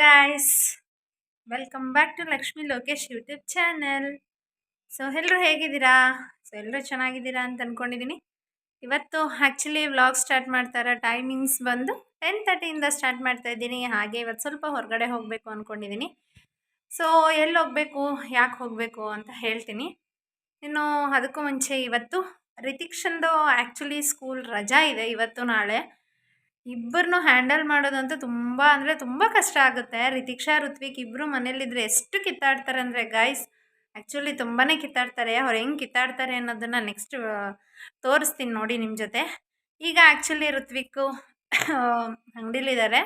Guys welcome back to Lakshmi Lokesh YouTube channel so ಎಲ್ಲರೂ ಹೇಗಿದ್ದೀರಾ? So ಎಲ್ಲರೂ ಚೆನ್ನಾಗಿದ್ದೀರಾ ಅಂತ ಅಂದ್ಕೊಂಡಿದ್ದೀನಿ ಇವತ್ತು ಆ್ಯಕ್ಚುಲಿ ವ್ಲಾಗ್ ಸ್ಟಾರ್ಟ್ ಮಾಡ್ತಾರ. ಟೈಮಿಂಗ್ಸ್ ಬಂದು ಟೆನ್ ತರ್ಟಿಯಿಂದ ಸ್ಟಾರ್ಟ್ ಮಾಡ್ತಾ ಇದ್ದೀನಿ. ಹಾಗೆ ಇವತ್ತು ಸ್ವಲ್ಪ ಹೊರಗಡೆ ಹೋಗಬೇಕು ಅಂದ್ಕೊಂಡಿದ್ದೀನಿ ಸೊ ಎಲ್ಲಿ ಹೋಗಬೇಕು? ಯಾಕೆ ಹೋಗಬೇಕು ಅಂತ ಹೇಳ್ತೀನಿ. ಇನ್ನು ಅದಕ್ಕೂ ಮುಂಚೆ ಇವತ್ತು ರಿತಿಕ್ಷನ್ದು ಆ್ಯಕ್ಚುಲಿ ಸ್ಕೂಲ್ ರಜಾ ಇದೆ ಇವತ್ತು ನಾಳೆ. ಇಬ್ಬರನ್ನು ಹ್ಯಾಂಡಲ್ ಮಾಡೋದಂತೂ ತುಂಬ ಅಂದರೆ ತುಂಬ ಕಷ್ಟ ಆಗುತ್ತೆ. ರಿತಿಕ್ಷಾ, ಋತ್ವಿಕ್ ಇಬ್ಬರು ಮನೇಲಿದ್ರೆ ಎಷ್ಟು ಕಿತ್ತಾಡ್ತಾರೆ ಅಂದರೆ ಗಾಯ್ಸ್ ಆ್ಯಕ್ಚುಲಿ ತುಂಬಾ ಕಿತ್ತಾಡ್ತಾರೆ. ಅವ್ರು ಹೆಂಗೆ ಕಿತ್ತಾಡ್ತಾರೆ ಅನ್ನೋದನ್ನು ನೆಕ್ಸ್ಟ್ ತೋರಿಸ್ತೀನಿ ನೋಡಿ ನಿಮ್ಮ ಜೊತೆ. ಈಗ ಆ್ಯಕ್ಚುಲಿ ಋತ್ವಿಕ್ಕು ಅಂಗಡೀಲಿದ್ದಾರೆ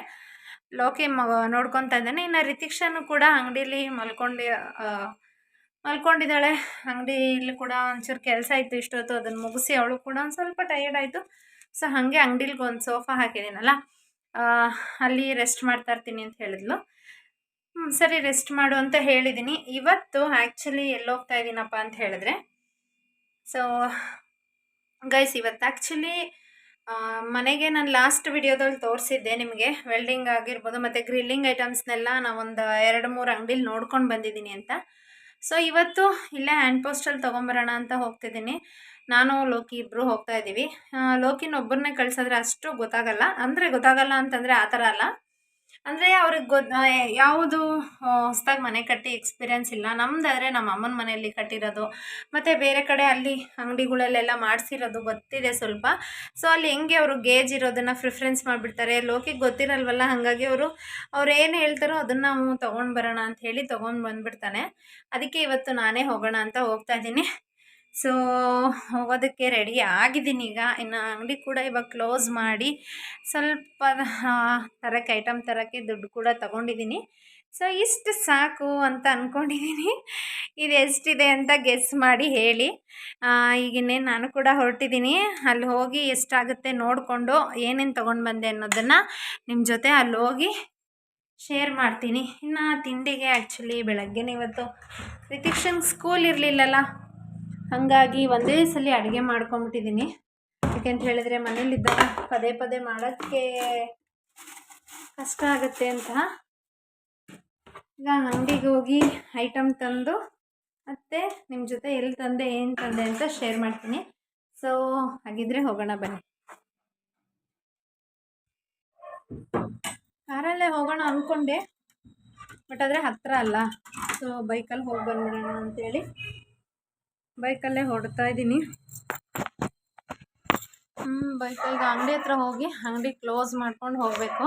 ಲೋಕಿ ಮ, ನೋಡ್ಕೊತಾ ಇದ್ದಾನೆ. ಇನ್ನು ರಿತಿಕ್ಷಾನು ಕೂಡ ಅಂಗಡೀಲಿ ಮಲ್ಕೊಂಡು ಮಲ್ಕೊಂಡಿದ್ದಾಳೆ. ಅಂಗಡಿಲಿ ಕೂಡ ಒಂಚೂರು ಕೆಲಸ ಇತ್ತು, ಇಷ್ಟೊತ್ತು ಅದನ್ನು ಮುಗಿಸಿ ಅವಳು ಕೂಡ ಒಂದು ಸ್ವಲ್ಪ ಟಯರ್ಡ್ ಆಯಿತು. ಸೊ ಹಾಗೆ ಅಂಗಡಿಲ್ಗೆ ಒಂದು ಸೋಫಾ ಹಾಕಿದ್ದೀನಲ್ಲ ಅಲ್ಲಿ ರೆಸ್ಟ್ ಮಾಡ್ತಾ ಇರ್ತೀನಿ ಅಂತ ಹೇಳಿದ್ಲು. ಸರಿ ರೆಸ್ಟ್ ಮಾಡು ಅಂತ ಹೇಳಿದ್ದೀನಿ ಇವತ್ತು ಆ್ಯಕ್ಚುಲಿ ಎಲ್ಲಿ ಹೋಗ್ತಾ ಇದ್ದೀನಪ್ಪ ಅಂತ ಹೇಳಿದ್ರೆ. ಸೊ, ಗೈಸ್ ಇವತ್ತು ಆ್ಯಕ್ಚುಲಿ ಮನೆಗೆ ನಾನು ಲಾಸ್ಟ್ ವಿಡಿಯೋದಲ್ಲಿ ತೋರಿಸಿದ್ದೆ ನಿಮಗೆ. ವೆಲ್ಡಿಂಗ್ ಆಗಿರ್ಬೋದು ಮತ್ತು ಗ್ರಿಲ್ಲಿಂಗ್ ಐಟಮ್ಸ್ನೆಲ್ಲ ನಾವೊಂದು ಎರಡು ಮೂರು ಅಂಗಡಿಲಿ ನೋಡ್ಕೊಂಡು ಬಂದಿದ್ದೀನಿ ಅಂತ. ಸೊ, ಇವತ್ತು ಇಲ್ಲೇ ಹ್ಯಾಂಡ್ ಪೋಸ್ಟಲ್ಲಿ ತೊಗೊಂಬರೋಣ ಅಂತ ಹೋಗ್ತಿದ್ದೀನಿ ನಾನು, ಲೋಕಿ ಇಬ್ಬರು ಹೋಗ್ತಾ ಇದ್ದೀವಿ. ಲೋಕಿನ ಒಬ್ಬರನ್ನೇ ಕಳ್ಸಿದ್ರೆ ಅಷ್ಟು ಗೊತ್ತಾಗಲ್ಲ. ಅಂದರೆ ಗೊತ್ತಾಗಲ್ಲ ಅಂತಂದರೆ ಆ ಥರ ಅಲ್ಲ. ಅಂದರೆ ಅವ್ರಿಗೆ ಗೊ ಯಾವುದು ಹೊಸ್ದಾಗಿ ಮನೆ ಕಟ್ಟಿ ಎಕ್ಸ್ಪೀರಿಯನ್ಸ್ ಇಲ್ಲ. ನಮ್ಮದಾದರೆ ನಮ್ಮ ಅಮ್ಮನ ಮನೆಯಲ್ಲಿ ಕಟ್ಟಿರೋದು. ಮತ್ತು ಬೇರೆ ಕಡೆ ಅಲ್ಲಿ ಅಂಗಡಿಗಳಲ್ಲೆಲ್ಲ ಮಾಡಿಸಿರೋದು ಗೊತ್ತಿದೆ ಸ್ವಲ್ಪ. ಸೊ ಅಲ್ಲಿ ಹೆಂಗೆ ಅವರು ಗೇಜ್ ಇರೋದನ್ನು ಪ್ರಿಫರೆನ್ಸ್ ಮಾಡಿಬಿಡ್ತಾರೆ. ಲೋಕಿಗೆ ಗೊತ್ತಿರಲ್ವಲ್ಲ, ಹಾಗಾಗಿ ಅವರು, ಅವ್ರು ಏನು ಹೇಳ್ತಾರೋ ಅದನ್ನು ನಾವು ತೊಗೊಂಡು ಬರೋಣ ಅಂತ ಹೇಳಿ ತೊಗೊಂಡು ಬಂದುಬಿಡ್ತಾನೆ. ಅದಕ್ಕೆ ಇವತ್ತು ನಾನೇ ಹೋಗೋಣ ಅಂತ ಹೋಗ್ತಾ ಇದ್ದೀನಿ. ಸೊ ಹೋಗೋದಕ್ಕೆ ರೆಡಿ ಆಗಿದ್ದೀನಿ ಈಗ. ಇನ್ನು ಅಂಗಡಿ ಕೂಡ ಇವಾಗ ಕ್ಲೋಸ್ ಮಾಡಿ ಸ್ವಲ್ಪ ತರಕ್ಕೆ ಐಟಮ್ ತರೋಕ್ಕೆ ದುಡ್ಡು ಕೂಡ ತೊಗೊಂಡಿದ್ದೀನಿ. ಸೊ ಇಷ್ಟು ಸಾಕು ಅಂತ ಅಂದ್ಕೊಂಡಿದ್ದೀನಿ ಇದು ಎಷ್ಟಿದೆ ಅಂತ ಗೆಸ್ ಮಾಡಿ ಹೇಳಿ. ಈಗಿನ್ನೇನು ನಾನು ಕೂಡ ಹೊರಟಿದ್ದೀನಿ ಅಲ್ಲಿ ಹೋಗಿ ಎಷ್ಟಾಗುತ್ತೆ ನೋಡಿಕೊಂಡು ಏನೇನು ತೊಗೊಂಡು ಬಂದೆ ಅನ್ನೋದನ್ನು ನಿಮ್ಮ ಜೊತೆ ಅಲ್ಲಿ ಹೋಗಿ ಶೇರ್ ಮಾಡ್ತೀನಿ. ಇನ್ನು ತಿಂಡಿಗೆ ಆ್ಯಕ್ಚುಲಿ ಬೆಳಗ್ಗೆನೇ ಇವತ್ತು. ರಿತಿಕ್ಷನ್ ಸ್ಕೂಲ್ ಇರಲಿಲ್ಲಲ್ಲ. ಹಾಗಾಗಿ ಒಂದೇ ಸಲ ಅಡುಗೆ ಮಾಡ್ಕೊಂಬಿಟ್ಟಿದ್ದೀನಿ ಯಾಕೆಂತ ಹೇಳಿದ್ರೆ ಮನೇಲಿದ್ದ ಪದೇ ಪದೇ ಮಾಡೋಕ್ಕೆ ಕಷ್ಟ ಆಗುತ್ತೆ ಅಂತ. ಈಗ ಅಂಗಡಿಗೆ ಹೋಗಿ ಐಟಮ್ ತಂದು ಮತ್ತು ನಿಮ್ಮ ಜೊತೆ ಎಲ್ಲಿ ತಂದೆ, ಏನು ತಂದೆ ಅಂತ ಶೇರ್ ಮಾಡ್ತೀನಿ. ಸೊ ಹಾಗಿದ್ರೆ ಹೋಗೋಣ ಬನ್ನಿ. ಕಾರಲ್ಲೇ ಹೋಗೋಣ ಅಂದ್ಕೊಂಡೆ ಬಟ್ ಆದರೆ ಹತ್ತಿರ ಅಲ್ಲ. ಸೊ ಬೈಕಲ್ಲಿ ಹೋಗಿ ಬಂದ್ಬಿಡೋಣ ಅಂತೇಳಿ. ಬೈಕಲ್ಲೇ ಹೊಡ್ತಾ ಇದ್ದೀನಿ. ಹ್ಞೂ ಬೈಕಲ್ಲಿ ಅಂಗಡಿ ಹತ್ರ ಹೋಗಿ ಅಂಗಡಿ ಕ್ಲೋಸ್ ಮಾಡ್ಕೊಂಡು ಹೋಗಬೇಕು.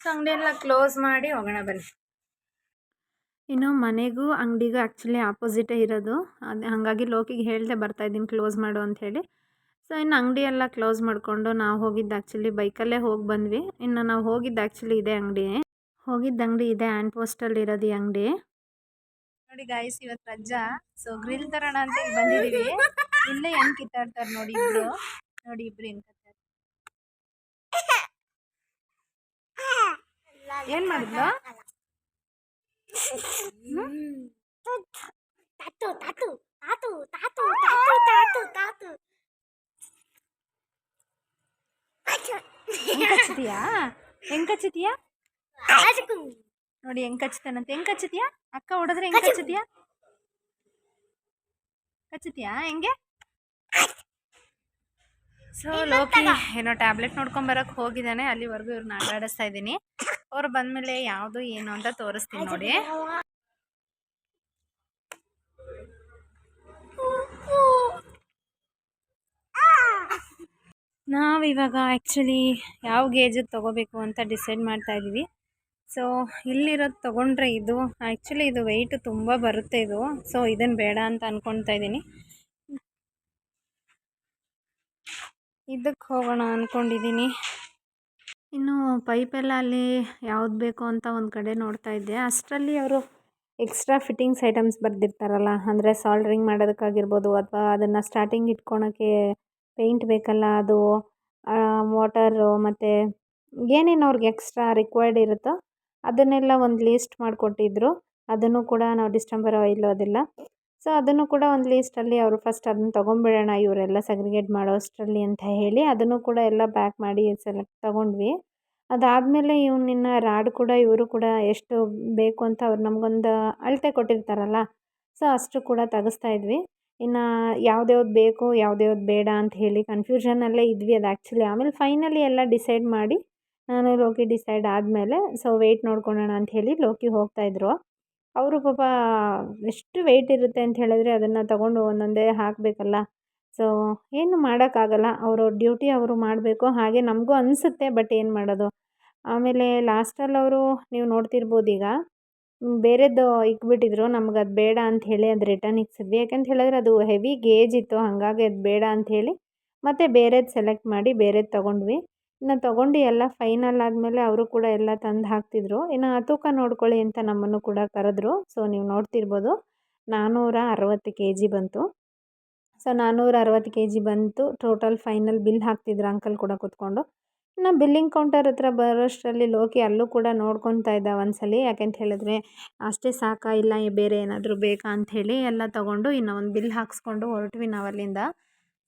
ಸೊ ಅಂಗಡಿ ಎಲ್ಲ ಕ್ಲೋಸ್ ಮಾಡಿ ಹೋಗೋಣ ಬನ್ನಿ. ಇನ್ನು ಮನೆಗೂ ಅಂಗಡಿಗೂ ಆ್ಯಕ್ಚುಲಿ ಆಪೋಸಿಟೇ ಇರೋದು. ಅದು ಹಾಗಾಗಿ ಲೋಕಿಗೆ ಹೇಳ್ದೆ ಬರ್ತಾಯಿದ್ದೀನಿ ಕ್ಲೋಸ್ ಮಾಡು ಅಂಥೇಳಿ ಸೊ, ಇನ್ನು ಅಂಗಡಿ ಎಲ್ಲ ಕ್ಲೋಸ್ ಮಾಡಿಕೊಂಡು ನಾವು ಹೋಗಿದ್ದು ಆ್ಯಕ್ಚುಲಿ ಬೈಕಲ್ಲೇ ಹೋಗಿ ಬಂದ್ವಿ. ಇನ್ನು ನಾವು ಹೋಗಿದ್ದು ಆ್ಯಕ್ಚುಲಿ ಇದೇ ಅಂಗಡಿ ಹೋಗಿದ್ದ ಅಂಗಡಿ ಇದೆ ಆ್ಯಂಡ್ ಪೋಸ್ಟಲ್ಲಿ ಇರೋದು ಈ ಅಂಗಡಿ. ನೋಡಿ ಗಾಯ್ಸ್ ಇವತ್ತು ರಜಾ. ಸೊ ಗ್ರಿಲ್ ತರೋಣ ಅಂತ ಬಂದಿದೀವಿ. ಇಲ್ಲೇ ಹೆಂಗ್ ಕಿತ್ತಾಡ್ತಾರೆ ನೋಡಿ ಇಬ್ರು. ನೋಡಿ ಇಬ್ರು ಹೆಂಗ್ ಏನ್ ಮಾಡಿದ್ಲು? ಹೆಂಗ್ ಕಚ್ಚಿದ್ಯಾ? ಹೆಂಗ್ ಕಚ್ಚಿದ್ಯಾ? ನೋಡಿ ಹೆಂಗ್ ಕಚ್ತಾನಂತೆ. ಹೆಂಗ್ ಕಚ್ಚತಿಯಾ ಅಕ್ಕ ಹೊಡೆದ್ರೆ ಹೆಂಗ್ ಕಚ್ಚತಿಯಾ ಕಚ್ಚತಿಯಾ ಹೆಂಗೆ? ಸೊ ಲೋಕಿ ಏನೋ ಟ್ಯಾಬ್ಲೆಟ್ ನೋಡ್ಕೊಂಡ್ ಬರಕ್ ಹೋಗಿದ್ದಾನೆ ಅಲ್ಲಿವರೆಗೂ ಇವ್ರನ್ನ ಆಟಾಡಿಸ್ತಾ ಇದ್ದೀನಿ. ಅವ್ರು ಬಂದ್ಮೇಲೆ ಯಾವುದು ಏನು ಅಂತ ತೋರಿಸ್ತೀನಿ ನೋಡಿ. ನಾವಿವಾಗ ಆ್ಯಕ್ಚುಲಿ ಯಾವ ಗೇಜ್ ತಗೋಬೇಕು ಅಂತ ಡಿಸೈಡ್ ಮಾಡ್ತಾ ಇದ್ದೀವಿ. ಸೊ ಇಲ್ಲಿರೋದು ತೊಗೊಂಡ್ರೆ ಇದು ಆ್ಯಕ್ಚುಲಿ ಇದು ವೆಯ್ಟ್ ತುಂಬ ಬರುತ್ತೆ ಇದು. ಸೊ ಇದನ್ನು ಬೇಡ ಅಂತ ಅಂದ್ಕೊಳ್ತಾ ಇದ್ದೀನಿ. ಇದಕ್ಕೆ ಹೋಗೋಣ ಅಂದ್ಕೊಂಡಿದ್ದೀನಿ ಇನ್ನು ಪೈಪೆಲ್ಲ ಅಲ್ಲಿ ಯಾವ್ದು ಬೇಕು ಅಂತ ಒಂದು ಕಡೆ ನೋಡ್ತಾ ಇದ್ದೆ. ಅಷ್ಟರಲ್ಲಿ ಅವರು ಎಕ್ಸ್ಟ್ರಾ ಫಿಟ್ಟಿಂಗ್ಸ್ ಐಟಮ್ಸ್ ಬರೆದಿರ್ತಾರಲ್ಲ, ಅಂದರೆ ಸಾಲ್ಡ್ರಿಂಗ್ ಮಾಡೋದಕ್ಕಾಗಿರ್ಬೋದು ಅಥವಾ ಅದನ್ನು ಸ್ಟಾರ್ಟಿಂಗ್ ಇಟ್ಕೊಳಕ್ಕೆ ಪೇಂಟ್ ಬೇಕಲ್ಲ ಅದು ವಾಟರು ಮತ್ತು ಏನೇನು ಅವ್ರಿಗೆ ಎಕ್ಸ್ಟ್ರಾ ರಿಕ್ವೈರ್ಡ್ ಇರುತ್ತೋ ಅದನ್ನೆಲ್ಲ ಒಂದು ಲೀಸ್ಟ್ ಮಾಡಿಕೊಟ್ಟಿದ್ರು. ಅದನ್ನು ಕೂಡ ನಾವು ಡಿಸ್ಟಂಬರ್ ಆಯಿಲು ಅದೆಲ್ಲ. ಸೊ ಅದನ್ನು ಕೂಡ ಒಂದು ಲೀಸ್ಟಲ್ಲಿ ಅವರು ಫಸ್ಟ್ ಅದನ್ನು ತೊಗೊಂಬಿಡೋಣ ಇವರೆಲ್ಲ ಸಗ್ರಿಗೇಟ್ ಮಾಡೋ ಅಷ್ಟರಲ್ಲಿ ಅಂತ ಹೇಳಿ ಅದನ್ನು ಕೂಡ ಎಲ್ಲ ಪ್ಯಾಕ್ ಮಾಡಿ ಸೆಲೆಕ್ಟ್ ತೊಗೊಂಡ್ವಿ. ಅದಾದಮೇಲೆ ಇವನಿನ್ನ ರಾಡ್ ಕೂಡ, ಇವರು ಕೂಡ ಎಷ್ಟು ಬೇಕು ಅಂತ ಅವ್ರು ನಮಗೊಂದು ಅಳತೆ ಕೊಟ್ಟಿರ್ತಾರಲ್ಲ ಸೊ ಅಷ್ಟು ಕೂಡ ತೆಗೆಸ್ತಾ ಇದ್ವಿ. ಇನ್ನು ಯಾವ್ದ್ಯಾವ್ದು ಬೇಕು, ಯಾವ್ದ್ಯಾವ್ದು ಬೇಡ ಅಂತ ಹೇಳಿ ಕನ್ಫ್ಯೂಷನಲ್ಲೇ ಇದ್ವಿ ಅದು ಆ್ಯಕ್ಚುಲಿ ಆಮೇಲೆ ಫೈನಲಿ ಎಲ್ಲ ಡಿಸೈಡ್ ಮಾಡಿ ನಾನು ಲೋಕಿ ಡಿಸೈಡ್ ಆದಮೇಲೆ ಸೊ ವೆಯ್ಟ್ ನೋಡ್ಕೊಳ್ಳೋಣ ಅಂತ ಹೇಳಿ ಲೋಕಿ ಹೋಗ್ತಾಯಿದ್ರು ಅವರು ಪಾಪ ಎಷ್ಟು ವೆಯ್ಟ್ ಇರುತ್ತೆ ಅಂತ ಹೇಳಿದ್ರೆ ಅದನ್ನು ತಗೊಂಡು ಒಂದೊಂದೇ ಹಾಕಬೇಕಲ್ಲ. ಸೊ ಏನು ಮಾಡೋಕ್ಕಾಗಲ್ಲ. ಅವರ ಡ್ಯೂಟಿ ಅವರು ಮಾಡಬೇಕು. ಹಾಗೆ ನಮಗೂ ಅನಿಸುತ್ತೆ ಬಟ್ ಏನು ಮಾಡೋದು? ಆಮೇಲೆ ಲಾಸ್ಟಲ್ಲಿ ಅವರು, ನೀವು ನೋಡ್ತಿರ್ಬೋದು ಈಗ, ಬೇರೆದ್ದು ಇಕ್ಬಿಟ್ಟಿದ್ರು, ನಮ್ಗೆ ಅದು ಬೇಡ ಅಂಥೇಳಿ ಅದು ರಿಟರ್ನ್ ಇಕ್ಸಿದ್ವಿ. ಯಾಕಂತ ಹೇಳಿದ್ರೆ ಅದು ಹೆವಿ ಗೇಜ್ ಇತ್ತು, ಹಾಗಾಗಿ ಅದು ಬೇಡ ಅಂಥೇಳಿ ಮತ್ತೆ ಬೇರೆದು ಸೆಲೆಕ್ಟ್ ಮಾಡಿ ಬೇರೆದು ತೊಗೊಂಡ್ವಿ. ಇನ್ನು ತೊಗೊಂಡು ಎಲ್ಲ ಫೈನಲ್ ಆದಮೇಲೆ ಅವರು ಕೂಡ ಎಲ್ಲ ತಂದು ಹಾಕ್ತಿದ್ರು. ಇನ್ನು ತೂಕ ನೋಡ್ಕೊಳ್ಳಿ ಅಂತ ನಮ್ಮನ್ನು ಕೂಡ ಕರೆದ್ರು. ಸೊ, ನೀವು ನೋಡ್ತಿರ್ಬೋದು. ನಾನ್ನೂರ ಅರವತ್ತು ಕೆ ಜಿ ಬಂತು. ಸೊ ನಾನ್ನೂರ ಅರವತ್ತು ಕೆ ಜಿ ಬಂತು. ಟೋಟಲ್ ಫೈನಲ್ ಬಿಲ್ ಹಾಕ್ತಿದ್ರು ಅಂಕಲ್ ಕೂಡ ಕೂತ್ಕೊಂಡು. ಇನ್ನು ಬಿಲ್ಲಿಂಗ್ ಕೌಂಟರ್ ಹತ್ರ ಬರೋಷ್ಟರಲ್ಲಿ ಲೋಕಿ ಅಲ್ಲೂ ಕೂಡ ನೋಡ್ಕೊತಾ ಇದ್ದ ಒಂದ್ಸಲಿ. ಯಾಕೆಂತ ಹೇಳಿದ್ರೆ, ಅಷ್ಟೇ ಸಾಕಾ ಇಲ್ಲ, ಬೇರೆ ಏನಾದರೂ ಬೇಕಾ ಅಂಥೇಳಿ ಎಲ್ಲ ತೊಗೊಂಡು ಇನ್ನು ಒಂದು ಬಿಲ್ ಹಾಕ್ಸ್ಕೊಂಡು ಹೊರಟ್ವಿ ನಾವು ಅಲ್ಲಿಂದ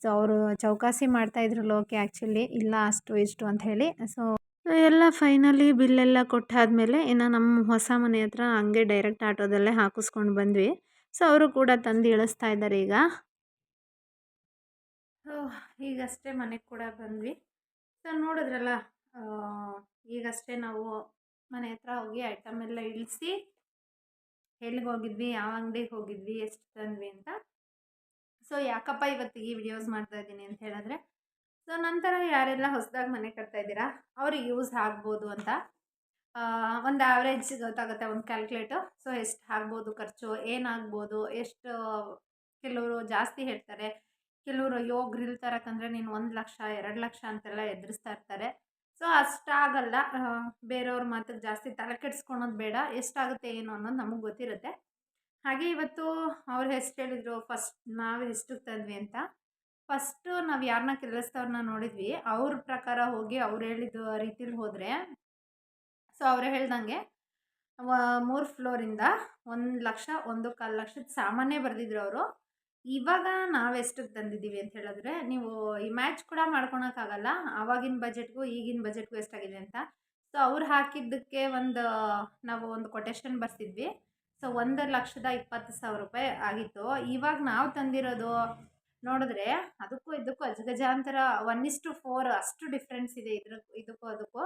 ಸೊ ಅವರು ಚೌಕಾಸಿ ಮಾಡ್ತಾಯಿದ್ರು ಲೋಕೆ ಆ್ಯಕ್ಚುಲಿ ಇಲ್ಲ ಅಷ್ಟು ಇಷ್ಟು ಅಂತ ಹೇಳಿ. ಸೊ ಎಲ್ಲ ಫೈನಲಿ ಬಿಲ್ಲೆಲ್ಲ ಕೊಟ್ಟಾದಮೇಲೆ ಇನ್ನು ನಮ್ಮ ಹೊಸ ಮನೆ ಹತ್ರ ಹಂಗೆ ಡೈರೆಕ್ಟ್ ಆಟೋದಲ್ಲೇ ಹಾಕಿಸ್ಕೊಂಡು ಬಂದ್ವಿ. ಸೊ ಅವರು ಕೂಡ ತಂದು ಇಳಿಸ್ತಾ ಇದ್ದಾರೆ ಈಗ. ಈಗಷ್ಟೇ ಮನೆಗೆ ಕೂಡ ಬಂದ್ವಿ. ಸೊ ನೋಡಿದ್ರಲ್ಲ ಈಗಷ್ಟೇ ನಾವು ಮನೆ ಹತ್ರ ಹೋಗಿ ಐಟಮ್ ಎಲ್ಲ ಇಳಿಸಿ ಎಲ್ಲಿಗೆ ಹೋಗಿದ್ವಿ ಯಾವ ಅಂಗಡಿಗೆ ಹೋಗಿದ್ವಿ ಎಷ್ಟು ತಂದ್ವಿ ಅಂತ. ಸೊ ಯಾಕಪ್ಪ ಇವತ್ತಿಗೆ ಈ ವಿಡಿಯೋಸ್ ಮಾಡ್ತಾ ಇದ್ದೀನಿ ಅಂತ ಹೇಳಿದ್ರೆ ಸೊ ನಂತರ ಯಾರೆಲ್ಲ ಹೊಸದಾಗಿ ಮನೆ ಕಟ್ತಾ ಇದ್ದೀರಾ, ಅವ್ರಿಗೆ ಯೂಸ್ ಆಗ್ಬೋದು ಅಂತ. ಒಂದು ಆವ್ರೇಜ್ ಗೊತ್ತಾಗುತ್ತೆ, ಒಂದು ಕ್ಯಾಲ್ಕುಲೇಟು ಸೊ ಎಷ್ಟು ಆಗ್ಬೋದು ಖರ್ಚು ಏನಾಗ್ಬೋದು ಎಷ್ಟು, ಕೆಲವರು ಜಾಸ್ತಿ ಹೇಳ್ತಾರೆ, ಕೆಲವರು ಅಯ್ಯೋ ಗ್ರಿಲ್ ತರಕಂದ್ರೆ ನೀನು ಒಂದು ಲಕ್ಷ, ಎರಡು ಲಕ್ಷ ಅಂತೆಲ್ಲ ಎದುರಿಸ್ತಾ ಇರ್ತಾರೆ. ಸೊ ಅಷ್ಟಾಗಲ್ಲ ಬೇರೆಯವ್ರ ಮಾತಿಗೆ ಜಾಸ್ತಿ ತಲೆ ಕೆಡಿಸ್ಕೊಳೋದು ಬೇಡ, ಎಷ್ಟಾಗುತ್ತೆ, ಏನು ಅನ್ನೋದು ನಮಗೆ ಗೊತ್ತಿರುತ್ತೆ. ಹಾಗೆ ಇವತ್ತು ಅವ್ರು ಎಷ್ಟು ಹೇಳಿದ್ರು ಫಸ್ಟ್ ನಾವು ಎಷ್ಟಕ್ಕೆ ತಂದ್ವಿ ಅಂತ. ಫಸ್ಟು ನಾವು ಯಾರನ್ನ ಕೆಲಸದವ್ರನ್ನ ನೋಡಿದ್ವಿ. ಅವ್ರ ಪ್ರಕಾರ ಹೋಗಿ ಅವ್ರು ಹೇಳಿದ ರೀತಿಲಿ ಹೋದರೆ, ಸೊ ಅವರೇ ಹೇಳ್ದಂಗೆ ಮೂರು ಫ್ಲೋರಿಂದ ಒಂದು ಲಕ್ಷ, ಒಂದು ಕಾಲು ಲಕ್ಷದ ಸಾಮಾನ್ಯ ಬರೆದಿದ್ರು ಅವರು. ಇವಾಗ ನಾವು ಎಷ್ಟಕ್ಕೆ ತಂದಿದ್ದೀವಿ ಅಂತ ಹೇಳಿದ್ರೆ, ನೀವು ಈ ಮ್ಯಾಚ್ ಕೂಡ ಮಾಡ್ಕೊಳಕ್ಕಾಗಲ್ಲ ಆವಾಗಿನ ಬಜೆಟ್ಗೂ ಈಗಿನ ಬಜೆಟ್ಗೂ ಎಷ್ಟಾಗಿದೆ ಅಂತ. ಸೊ ಅವ್ರು ಹಾಕಿದ್ದಕ್ಕೆ ಒಂದು, ನಾವು ಒಂದು ಕೊಟೇಶನ್ ಬರ್ಸಿದ್ವಿ. ಸೊ ಒಂದು ಲಕ್ಷದ ಇಪ್ಪತ್ತು ಸಾವಿರ ರೂಪಾಯಿ ಆಗಿತ್ತು. ಇವಾಗ ನಾವು ತಂದಿರೋದು ನೋಡಿದ್ರೆ ಅದಕ್ಕೂ ಇದಕ್ಕೂ ಅಜಗಜಾಂತರ ಒನ್ ಇಸ್ಟು ಫೋರ್ ಅಷ್ಟು ಡಿಫ್ರೆನ್ಸ್ ಇದೆ ಇದ್ರ, ಇದಕ್ಕೂ ಅದಕ್ಕೂ.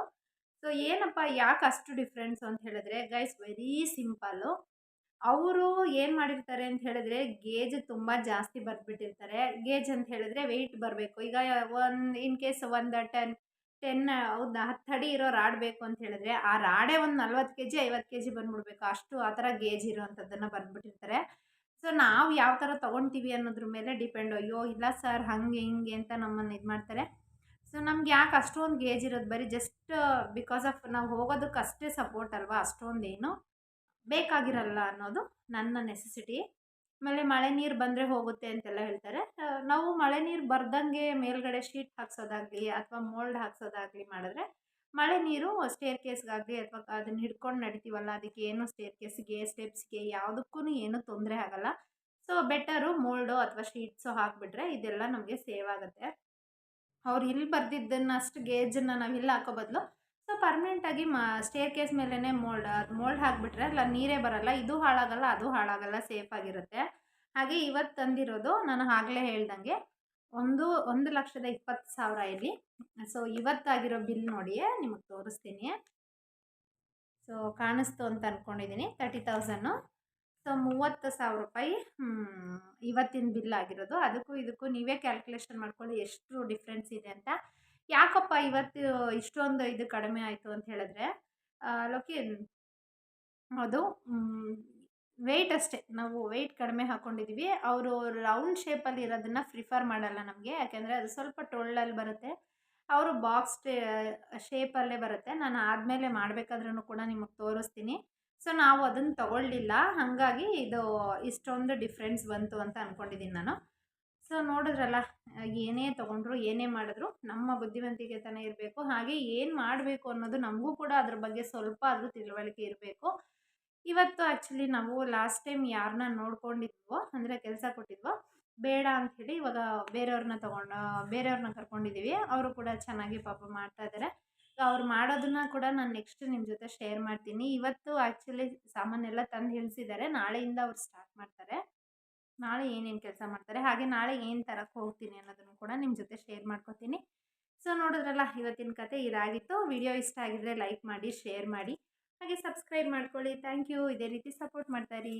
ಸೊ ಏನಪ್ಪ ಯಾಕೆ ಅಷ್ಟು ಡಿಫ್ರೆನ್ಸ್ ಅಂತ ಹೇಳಿದ್ರೆ ಗೈಸ್ ವೆರಿ ಸಿಂಪಲ್ಲು ಅವರು ಏನು ಮಾಡಿರ್ತಾರೆ ಅಂತ ಹೇಳಿದ್ರೆ, ಗೇಜ್ ತುಂಬ ಜಾಸ್ತಿ ಬರೆದ್ಬಿಟ್ಟಿರ್ತಾರೆ. ಗೇಜ್ ಅಂತ ಹೇಳಿದ್ರೆ ವೆಯ್ಟ್ ಬರಬೇಕು. ಈಗ ಒಂದು ಇನ್ ಕೇಸ್ ಒಂದು ಟೆನ್ ಟೆನ್ ಒಂದು ಹತ್ತು ಅಡಿ ಇರೋ ರಾಡ್ ಬೇಕು ಅಂತ ಹೇಳಿದ್ರೆ, ಆ ರಾಡೇ ಒಂದು ನಲ್ವತ್ತು ಕೆ ಜಿ ಐವತ್ತು ಕೆ ಜಿ ಬಂದ್ಬಿಡ್ಬೇಕು. ಅಷ್ಟು ಆ ಥರ ಗೇಜ್ ಇರೋವಂಥದ್ದನ್ನು ಬರೆದ್ಬಿಟ್ಟಿರ್ತಾರೆ ಸೊ, ನಾವು ಯಾವ ಥರ ತೊಗೊಳ್ತೀವಿ ಅನ್ನೋದ್ರ ಮೇಲೆ ಡಿಪೆಂಡ್. ಅಯ್ಯೋ, ಇಲ್ಲ ಸರ್, ಹಂಗೆ, ಹಿಂಗೆ ಅಂತ ನಮ್ಮನ್ನು ಇದು ಮಾಡ್ತಾರೆ. ಸೊ, ನಮ್ಗೆ ಯಾಕೆ ಅಷ್ಟೊಂದು ಗೇಜ್ ಇರೋದು? ಬರೀ ಜಸ್ಟ್ ಬಿಕಾಸ್ ಆಫ್ ನಾವು ಹೋಗೋದಕ್ಕೆ ಅಷ್ಟೇ ಸಪೋರ್ಟ್ ಅಲ್ವಾ? ಅಷ್ಟೊಂದೇನು ಬೇಕಾಗಿರಲ್ಲ ಅನ್ನೋದು ನನ್ನ ನೆಸೆಸಿಟಿ. ಆಮೇಲೆ ಮಳೆ ನೀರು ಬಂದರೆ ಹೋಗುತ್ತೆ ಅಂತೆಲ್ಲ ಹೇಳ್ತಾರೆ. ನಾವು ಮಳೆ ನೀರು ಬರ್ದಂಗೆ ಮೇಲ್ಗಡೆ ಶೀಟ್ ಹಾಕ್ಸೋದಾಗಲಿ ಅಥವಾ ಮೋಲ್ಡ್ ಹಾಕ್ಸೋದಾಗಲಿ ಮಾಡಿದ್ರೆ ಮಳೆ ನೀರು ಸ್ಟೇರ್ ಕೇಸ್ಗಾಗಲಿ ಅಥವಾ ಅದನ್ನ ಹಿಡ್ಕೊಂಡು ನಡಿತೀವಲ್ಲ, ಅದಕ್ಕೆ ಏನು ಸ್ಟೇರ್ ಕೇಸ್ಗೆ ಸ್ಟೆಪ್ಸ್ಗೆ ಯಾವುದಕ್ಕೂ ಏನೂ ತೊಂದರೆ ಆಗಲ್ಲ. ಸೊ ಬೆಟರು ಮೋಲ್ಡು ಅಥವಾ ಶೀಟ್ಸು ಹಾಕಿಬಿಟ್ರೆ ಇದೆಲ್ಲ ನಮಗೆ ಸೇವ್ ಆಗುತ್ತೆ. ಅವ್ರು ಇಲ್ಲಿ ಬರ್ದಿದ್ದನ್ನು ಅಷ್ಟು ಗೇಜನ್ನು ನಾವು ಇಲ್ಲಿ ಹಾಕೋ ಬದಲು ಸೊ ಪರ್ಮನೆಂಟಾಗಿ ಮಾ ಸ್ಟೇರ್ ಕೇಸ್ ಮೇಲೇ ಮೋಲ್ಡ್ ಮೋಲ್ಡ್ ಹಾಕಿಬಿಟ್ರೆ ಅಲ್ಲ, ನೀರೇ ಬರಲ್ಲ, ಇದು ಹಾಳಾಗಲ್ಲ, ಅದು ಹಾಳಾಗಲ್ಲ ಸೇಫ್ ಆಗಿರುತ್ತೆ. ಹಾಗೆ ಇವತ್ತು ತಂದಿರೋದು ನಾನು ಆಗಲೇ ಹೇಳ್ದಂಗೆ ಒಂದು ಒಂದು ಲಕ್ಷದ ಇಪ್ಪತ್ತು ಸಾವಿರ ಇಲ್ಲಿ. ಸೊ ಇವತ್ತಾಗಿರೋ ಬಿಲ್ ನೋಡಿ ನಿಮಗೆ ತೋರಿಸ್ತೀನಿ. ಸೊ ಕಾಣಿಸ್ತು ಅಂತ ಅಂದ್ಕೊಂಡಿದ್ದೀನಿ ತರ್ಟಿ ತೌಸನ್ನು ಸೊ ಮೂವತ್ತು ಸಾವಿರ ರೂಪಾಯಿ ಇವತ್ತಿನ ಬಿಲ್ ಆಗಿರೋದು. ಅದಕ್ಕೂ ಇದಕ್ಕೂ ನೀವೇ ಕ್ಯಾಲ್ಕುಲೇಷನ್ ಮಾಡ್ಕೊಳ್ಳಿ, ಎಷ್ಟು ಡಿಫ್ರೆನ್ಸ್ ಇದೆ ಅಂತ. ಯಾಕಪ್ಪ ಇವತ್ತು ಇಷ್ಟೊಂದು ಇದು ಕಡಿಮೆ ಆಯಿತು ಅಂತ ಹೇಳಿದ್ರೆ ಲೋಕಿ ಅದು ವೆಯ್ಟ್ ಅಷ್ಟೇ. ನಾವು ವೆಯ್ಟ್ ಕಡಿಮೆ ಹಾಕ್ಕೊಂಡಿದ್ದೀವಿ ಅವರು ರೌಂಡ್ ಶೇಪಲ್ಲಿ ಇರೋದನ್ನು ಪ್ರಿಫರ್ ಮಾಡಲ್ಲ ನಮಗೆ. ಯಾಕೆಂದರೆ ಅದು ಸ್ವಲ್ಪ ಟೊಳ್ಳಲ್ಲಿ ಬರುತ್ತೆ. ಅವರು ಬಾಕ್ಸ್ ಶೇಪಲ್ಲೇ ಬರುತ್ತೆ. ನಾನು ಆದಮೇಲೆ ಮಾಡಬೇಕಾದ್ರೂ ಕೂಡ ನಿಮಗೆ ತೋರಿಸ್ತೀನಿ. ಸೊ ನಾವು ಅದನ್ನು ತಗೊಳ್ಳಿಲ್ಲ. ಹಾಗಾಗಿ ಇದು ಇಷ್ಟೊಂದು ಡಿಫ್ರೆನ್ಸ್ ಬಂತು ಅಂತ ಅಂದ್ಕೊಂಡಿದ್ದೀನಿ ನಾನು. ಸೊ ನೋಡಿದ್ರಲ್ಲ, ಏನೇ ತೊಗೊಂಡ್ರು, ಏನೇ ಮಾಡಿದ್ರು, ನಮ್ಮ ಬುದ್ಧಿವಂತಿಕೆ ತಾನೇ ಇರಬೇಕು. ಹಾಗೆ ಏನು ಮಾಡಬೇಕು ಅನ್ನೋದು ನಮಗೂ ಕೂಡ ಅದ್ರ ಬಗ್ಗೆ ಸ್ವಲ್ಪ ಆದರೂ ತಿಳುವಳಿಕೆ ಇರಬೇಕು. ಇವತ್ತು ಆ್ಯಕ್ಚುಲಿ ನಾವು ಲಾಸ್ಟ್ ಟೈಮ್ ಯಾರನ್ನ ನೋಡ್ಕೊಂಡಿದ್ವೋ, ಅಂದರೆ ಕೆಲಸ ಕೊಟ್ಟಿದ್ವೋ, ಬೇಡ ಅಂಥೇಳಿ ಇವಾಗ ಬೇರೆಯವ್ರನ್ನ ತೊಗೊಂಡು ಬೇರೆಯವ್ರನ್ನ ಕರ್ಕೊಂಡಿದ್ದೀವಿ ಅವರು ಕೂಡ ಚೆನ್ನಾಗಿ ಪಾಪ ಮಾಡ್ತಾ ಇದ್ದಾರೆ ಅವ್ರು ಮಾಡೋದನ್ನ ಕೂಡ ನಾನು ನೆಕ್ಸ್ಟ್ ನಿಮ್ಮ ಜೊತೆ ಶೇರ್ ಮಾಡ್ತೀನಿ. ಇವತ್ತು ಆ್ಯಕ್ಚುಲಿ ಸಾಮಾನೆಲ್ಲ ತಂದು ಇಳಿಸಿದ್ದಾರೆ ನಾಳೆಯಿಂದ ಅವ್ರು ಸ್ಟಾರ್ಟ್ ಮಾಡ್ತಾರೆ. ನಾಳೆ ಏನೇನು ಕೆಲಸ ಮಾಡ್ತಾರೆ, ಹಾಗೆ ನಾಳೆ ಏನು ತರಕ್ಕೆ ಹೋಗ್ತೀನಿ ಅನ್ನೋದನ್ನು ಕೂಡ ನಿಮ್ಮ ಜೊತೆ ಶೇರ್ ಮಾಡ್ಕೊತೀನಿ. ಸೊ ನೋಡಿದ್ರಲ್ಲ, ಇವತ್ತಿನ ಕತೆ ಇದಾಗಿತ್ತು. ವಿಡಿಯೋ ಇಷ್ಟ ಆಗಿದ್ರೆ ಲೈಕ್ ಮಾಡಿ ಶೇರ್ ಮಾಡಿ. ಹಾಗೆ ಸಬ್ಸ್ಕ್ರೈಬ್ ಮಾಡ್ಕೊಳ್ಳಿ. ಥ್ಯಾಂಕ್ ಯು ಇದೇ ರೀತಿ ಸಪೋರ್ಟ್ ಮಾಡ್ತಾಯಿರಿ